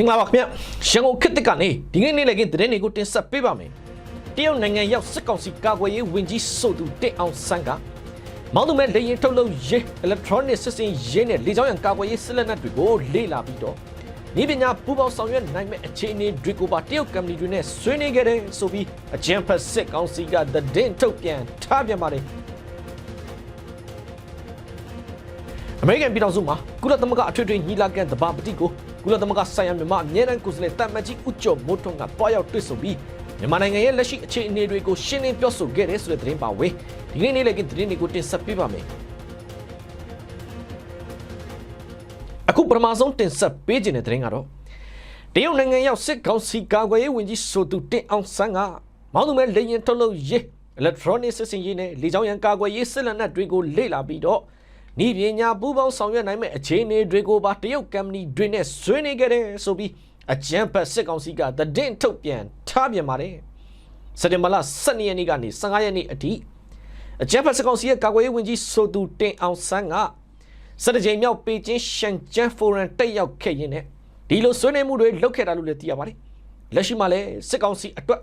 င်္ဂလာပါခင်ဗျရန်ကုန်ခေတ်တစ်ကနေဒီနေ့နေ့လည်းကင်းသတင်းတွေကိုတင်ဆက်ပေးပါမယ်တရုတ်နိုင်ငံရောက်စစ်ကောင်စီကာကွယ်ရေးဝန်ကြီးဆိုသူတက်အောင်ဆန်းကမောင်းသူမဲ့လေရင်ထုတ်လုပ်ရေး electronic system ရေးနဲ့လေကြောင်းရန်ကာကွယ်ရေးစစ်လက်နက်တွေကိုလေ့လာပြီးတော့ဤပညာပူပေါင်းဆောင်ရွက်နိုင်မဲ့အခြေအနေတွေကိုပါတရုတ်ကမ္ပဏီတွေနဲ့ဆွေးနွေးခဲ့တယ်ဆိုပြီးအကြံဖက်စစ်ကောင်စီကသတင်းထုတ်ပြန်ထားပြန်ပါတယ်အမေရိကန်ပြည်ထောင်စုမှာကုလသမဂ္ဂအထွေထွေညီလာခံသဘာပတိကို ကုလသမဂ္ဂဆိုင်ရာမြန်မာအမြဲတမ်းကိုယ်စားလှယ်တမန်ကြီးဦးကျော်မိုးထွန်းကတွားရောက်တွေ့ဆုံပြီးမြန်မာနိုင်ငံရဲ့လက်ရှိအခြေအနေတွေကိုရှင်းလင်းပြောဆိုခဲ့တယ်ဆိုတဲ့သတင်းပါဝေဒီနေ့နေ့လည်းကသတင်းတွေကိုတင်ဆက်ပေးပါမယ်အခုပထမဆုံးတင်ဆက်ပေးခြင်းတဲ့သတင်းကတော့တရုတ်နိုင်ငံရောက်စစ်ကောင်စီကာကွယ်ရေးဝန်ကြီးဆိုသူတင်အောင်ဆန်းကမောင်းသူမဲ့လေရင်ထုတ်လုပ်ရေး electronic system ရေးနဲ့လေကြောင်းရန်ကာကွယ်ရေးစစ်လက်နက်တွေကိုလေ့လာပြီးတော့ ဤပညာပူးပေါင်းဆောင်ရွက်နိုင်မဲ့အခြေအနေတွေကိုပါတရုတ်ကမ္ပဏီတွေနဲ့ဆွေးနွေးခဲ့တယ်ဆိုပြီးအကြံဖတ်စစ်ကောင်စီကသတင်းထုတ်ပြန်ထားပြန်ပါတယ်စက်တင်ဘာလ12ရက်နေ့ကနေ15ရက်နေ့အထိအကြံဖတ်စစ်ကောင်စီရဲ့ကာကွယ်ရေးဝန်ကြီးဆိုသူတင်အောင်ဆန်းကစက်တကြိမ်မြောက်ပေကျင်းရှန်ကျန်းဖိုရန်တက်ရောက်ခဲ့ရင်းနဲ့ဒီလိုဆွေးနွေးမှုတွေလုပ်ခဲ့တာလို့လည်းသိရပါတယ်လက်ရှိမှာလည်းစစ်ကောင်စီအတွက်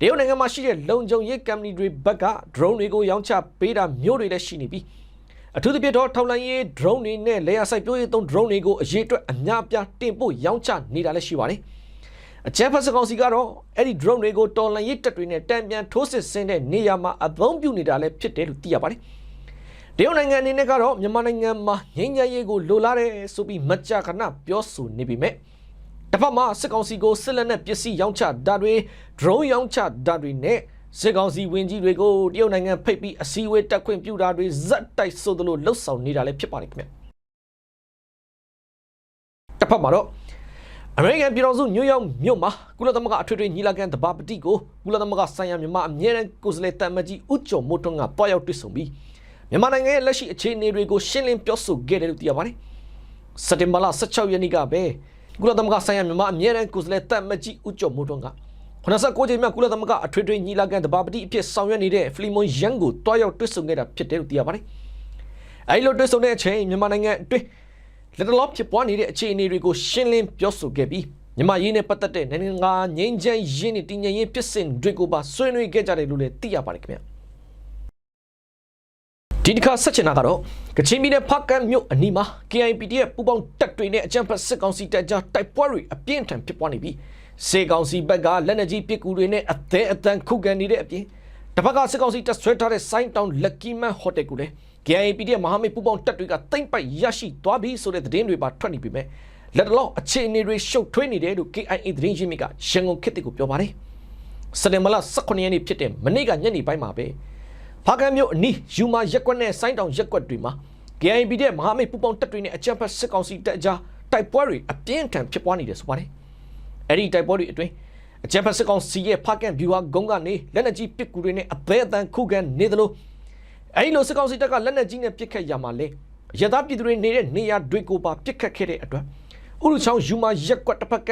တရုတ်နိုင်ငံမှာရှိတဲ့လုံခြုံရေးကမ္ပဏီတွေဘက်က drone တွေကိုရောင်းချပေးတာမျိုးတွေလည်းရှိနေပြီး အထူးသဖြင့်တော့ထောက်လန်ရေး drone တွေနဲ့လေယာဉ်ဆိုင်ပြိုးရေးသုံး drone တွေကိုအရေးအတွက်အများပြားတင်ပို့ရောင်းချနေတာလည်းရှိပါတယ်။အကြမ်းဖက်စကောင်စီကတော့အဲ့ဒီ drone တွေကိုတော်လန်ရေးတပ်တွေနဲ့တံပြန်ထိုးစစ်ဆင်တဲ့နေရာမှာအသုံးပြုနေတာလည်းဖြစ်တယ်လို့သိရပါတယ်။တရုတ်နိုင်ငံအနေနဲ့ကတော့မြန်မာနိုင်ငံမှာငြိမ်းချမ်းရေးကိုလိုလားတယ်ဆိုပြီးမကြာခဏပြောဆိုနေပေမဲ့တစ်ဖက်မှာစစ်ကောင်စီကိုစစ်လက်နက်ပစ္စည်းရောင်းချတာတွေ drone ရောင်းချတာတွေနဲ့ စစ်ကောင်စီဝင်ကြီးတွေကိုတရုတ်နိုင်ငံဖိတ်ပြီးအစည်းအဝေးတက်ခွင့်ပြုတာတွေဇက်တိုက်ဆိုသလိုလှုပ်ဆောင်နေတာလည်းဖြစ်ပါတယ်ခင်ဗျတစ်ဖက်မှာတော့အမေရိကန်ပြည်ထောင်စုနယူးယောက်မြို့မှာကုလသမဂ္ဂအထွေထွေညီလာခံတဘာပတိကိုကုလသမဂ္ဂဆိုင်ရာမြန်မာအမြဲတမ်းကိုယ်စားလှယ်တမကြီးဦးကျော်မိုးထွန်းကတွားရောက်တွေ့ဆုံပြီးမြန်မာနိုင်ငံရဲ့လက်ရှိအခြေအနေတွေကိုရှင်းလင်းပြောဆိုခဲ့တယ်လို့သိရပါတယ်စက်တင်ဘာလ16ရက်နေ့ကပဲကုလသမဂ္ဂဆိုင်ရာမြန်မာအမြဲတမ်းကိုယ်စားလှယ်တမကြီးဦးကျော်မိုးထွန်းက 89ကြိမ်မြောက်ကုလသမဂ္ဂအထွေထွေညီလာခံတဘာပတိအဖြစ်ဆောင်ရွက်နေတဲ့ဖလီမွန်ယန်ကိုတွားရောက်တွေ့ဆုံခဲ့တာဖြစ်တယ်လို့သိရပါတယ်အဲဒီလိုတွေ့ဆုံတဲ့အချိန်မြန်မာနိုင်ငံအတွင်းလက်တလောဖြစ်ပွားနေတဲ့အခြေအနေတွေကိုရှင်းလင်းပြောဆိုခဲ့ပြီးမြန်မာရေးနဲ့ပတ်သက်တဲ့နိုင်ငံငါငြိမ်းချမ်းရေးနဲ့တည်ငြိမ်ရေးဖြစ်စဉ်တွေကိုပါဆွေးနွေးခဲ့ကြတယ်လို့လည်းသိရပါတယ်ခင်ဗျာဒီတစ်ခါဆက်ချင်တာကတော့ကချင်ပြည်နယ်ဖကတ်မြို့အနီးမှာ KIPD ရဲ့ပူပေါင်းတပ်တွေနဲ့အကြမ်းဖက်စစ်ကောင်စီတပ်ကြားတိုက်ပွဲတွေအပြင်းထန်ဖြစ်ပွားနေပြီး စေကောင်စီဘက်ကလက်နက်ကြီးပစ်ကူတွေနဲ့အသေးအတန်ခုခံနေတဲ့အပြင်တစ်ဖက်ကစစ်ကောင်စီတပ်ဆွဲထားတဲ့စိုင်းတောင်လက်ကီမန်ဟိုတယ်ကိုလည်း KIPD ရဲ့မဟာမိတ်ပူပေါင်းတပ်တွေကတိမ့်ပိုက်ရရှိသွားပြီဆိုတဲ့သတင်းတွေပါထွက်နေပြီမဲ့လက်တလောအခြေအနေတွေရှုပ်ထွေးနေတယ်လို့ KIA သတင်းရင်းမြစ်ကရန်ကုန်ခေတ်ကိုပြောပါတယ်စက်တင်ဘာလ18ရက်နေ့ဖြစ်တဲ့မနေ့ကညနေပိုင်းမှာပဲဖားကန်းမြို့အနီးယူမာရက်ကွက်နဲ့စိုင်းတောင်ရက်ကွက်တွေမှာ KIB တဲ့မဟာမိတ်ပူပေါင်းတပ်တွေနဲ့အကြမ်းဖက်စစ်ကောင်စီတပ်ကြားတိုက်ပွဲတွေအပြင်းထန်ဖြစ်ပွားနေတယ်ဆိုပါတယ်။ အဲ့ဒီတိုက်ပွဲတွေအတွင်းအကြမ်းဖက်စစ်ကောင်စီရဲ့ဖားကန်းဗျူဟာဂုံးကနေလက်နက်ကြီးပစ်ကူတွေနဲ့အသေးအတန်ခုခံနေသလိုအဲ့ဒီလိုစစ်ကောင်စီတပ်ကလက်နက်ကြီးနဲ့ပစ်ခတ်ရမှာလေရသားပြည်သူတွေနေတဲ့နေရာတွေကိုပါပစ်ခတ်ခဲ့တဲ့အတွက်ဥရုချောင်းယူမာရက်ကွက်တစ်ဖက်က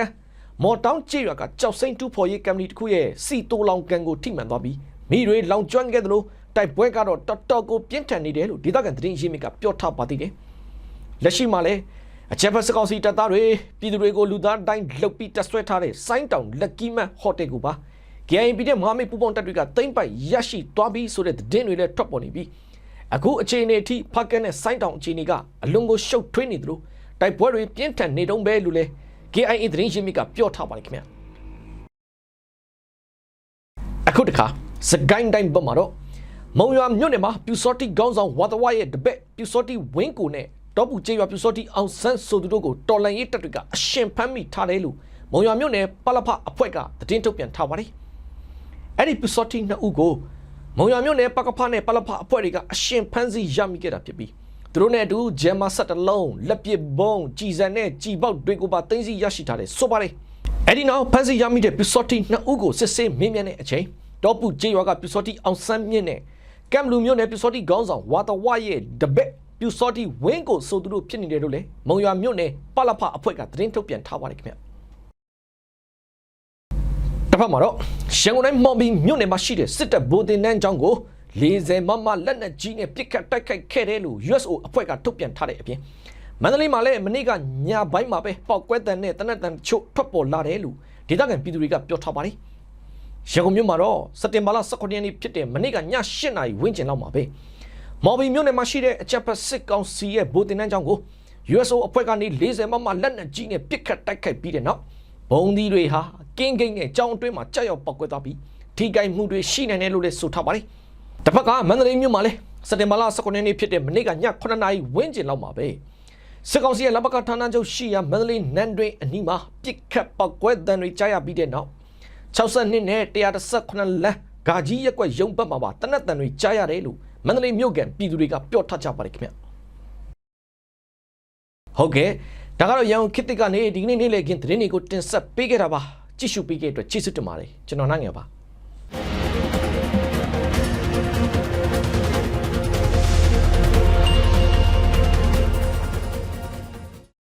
မော်တောင်းကြေးရွာကကြောက်စိမ့်တူဖော်ရေးကမ်ပဏီတစ်ခုရဲ့စီတိုလောင်ကန်ကိုထိမှန်သွားပြီးမိတွေလောင်ကျွမ်းခဲ့သလိုတိုက်ပွဲကတော့တော်တော်ကိုပြင်းထန်နေတယ်လို့ဒေသခံသတင်းရင်းမြစ်ကပြောထားပါသေးတယ်။လက်ရှိမှာလည်း အချက်ဖက်စကောင်စီတပ်သားတွေပြည်သူတွေကိုလူသားတိုင်းလှုပ်ပြီးတက်ဆွဲထားတဲ့စိုင်းတောင်လက်ကီမန်ဟိုတယ်ကိုပါ KIB တဲ့မဟာမိတ်ပူပေါင်းတပ်တွေကတိမ့်ပိုက်ရရှိသွားပြီးဆိုတဲ့သတင်းတွေလည်းထွက်ပေါ်နေပြီးအခုအခြေအနေအထိဖတ်ကန်နဲ့စိုင်းတောင်အခြေအနေကအလွန်ကိုရှုပ်ထွေးနေသလိုတိုက်ပွဲတွေပြင်းထန်နေတုန်းပဲလို့လည်း KIA သတင်းရင်းမြစ်ကပြောထားပါတယ်ခင်ဗျာအခုတခါစကိုင်းတိုင်းဘက်မှာတော့မုံရွာမြို့နယ်မှာပြူစောတိခေါင်းဆောင်ဝါတဝရဲ့တပည့်ပြူစောတိဝင်းကိုနဲ့ တောပူကျေးရွာပြူစောတိအောင်ဆန်းဆိုသူတို့ကိုတော်လန်ရေးတပ်တွေကအရှင်ဖမ်းမိထားတယ်လို့မုံရွာမြို့နယ်ပလဖအဖွဲ့ကသတင်းထုတ်ပြန်ထားပါတယ်။အဲ့ဒီပြူစောတိနှစ်ဦးကိုမုံရွာမြို့နယ်ပကဖနဲ့ပလဖအဖွဲ့တွေကအရှင်ဖမ်းဆီးရမိခဲ့တာဖြစ်ပြီးသူတို့နဲ့အတူဂျမ်မာဆက်တလုံးလက်ပစ်ဘုံကြည်စံနဲ့ကြည်ပေါက်တွေကိုပါသိမ်းဆည်းရရှိထားတယ်ဆိုပါတယ်။အဲ့ဒီနောက်ဖမ်းဆီးရမိတဲ့ပြူစောတိနှစ်ဦးကိုစစ်ဆေးမင်းမြန်းတဲ့အချိန်တောပူကျေးရွာကပြူစောတိအောင်ဆန်းမြင့်နဲ့ကမ်လူမျိုးနဲ့ပြူစောတိခေါင်းဆောင်ဝါတဝရဲ့တပည့် ပြူစောတိဝင်းကိုဆိုသူတို့ဖြစ်နေတယ်လို့လေမုံရွာမြို့နယ်ပလဖအဖွဲ့ကသတင်းထုတ်ပြန်ထားပါတယ်ခင်ဗျတစ်ဖက်မှာတော့ရန်ကုန်တိုင်းမော်ဘီမြို့နယ်မှာရှိတဲ့စစ်တပ်ဗိုလ်တင်နှန်းကျောင်းကို40မမလက်နက်ကြီးနဲ့ပစ်ခတ်တိုက်ခိုက်ခဲ့တယ်လို့ USO အဖွဲ့ကထုတ်ပြန်ထားတဲ့အပြင်မန္တလေးမှာလည်းမနေ့ကညပိုင်းမှာပဲပောက်ကွဲတန်နဲ့တနက်တန်ချို့ထွက်ပေါ်လာတယ်လို့ဒေသခံပြည်သူတွေကပြောထားပါတယ်ရန်ကုန်မြို့မှာတော့စက်တင်ဘာလ18ရက်နေ့ဖြစ်တဲ့မနေ့ကည8နာရီဝန်းကျင်လောက်မှာပဲ မော်ဘီမြို့နယ်မှာရှိတဲ့အကြပ်ဖက်စစ်ကောင်စီရဲ့ဗိုလ်တင်တန်းကျောင်းကို USO အဖွဲ့ကနေ40မမလက်နက်ကြီးနဲ့ပစ်ခတ်တိုက်ခိုက်ပြီးတဲ့နောက်ဘုံဒီတွေဟာကင်းကိန်းနဲ့ကြောင်းအတွင်းမှာကြောက်ရောက်ပောက်ကွဲသွားပြီးထိခိုက်မှုတွေရှိနိုင်တယ်လို့လည်းဆိုထားပါတယ်။တစ်ဖက်ကမန္တလေးမြို့မှာလည်းစက်တင်ဘာလ19ရက်နေ့ဖြစ်တဲ့မနေ့ကည9နာရီဝန်းကျင်လောက်မှာပဲစစ်ကောင်စီရဲ့လဘကဌာနချုပ်ရှိရာမန္တလေးနန်းတွင်အနီးမှာပစ်ခတ်ပောက်ကွဲတံတွေကြားရပြီးတဲ့နောက်62နဲ့118လမ်းဂါကြီးရက်ကွက်ရုံဘက်မှာပါတနက်တန်တွေကြားရတယ်လို့ မန္တလေးမြို့ကန်ပြည်သူတွေကပြောထားကြပါတယ်ခင်ဗျ။ဟုတ်ကဲ့ဒါကတော့ရန်ကုန်ခေတ်သစ်ကနေဒီကနေ့နေ့လည်ခင်းသတင်းတွေကိုတင်ဆက်ပေးခဲ့တာပါကြည့်ရှုပေးခဲ့တဲ့အတွက်ကျေးဇူးတင်ပါတယ်ကျွန်တော်နိုင်ငယ်ပါ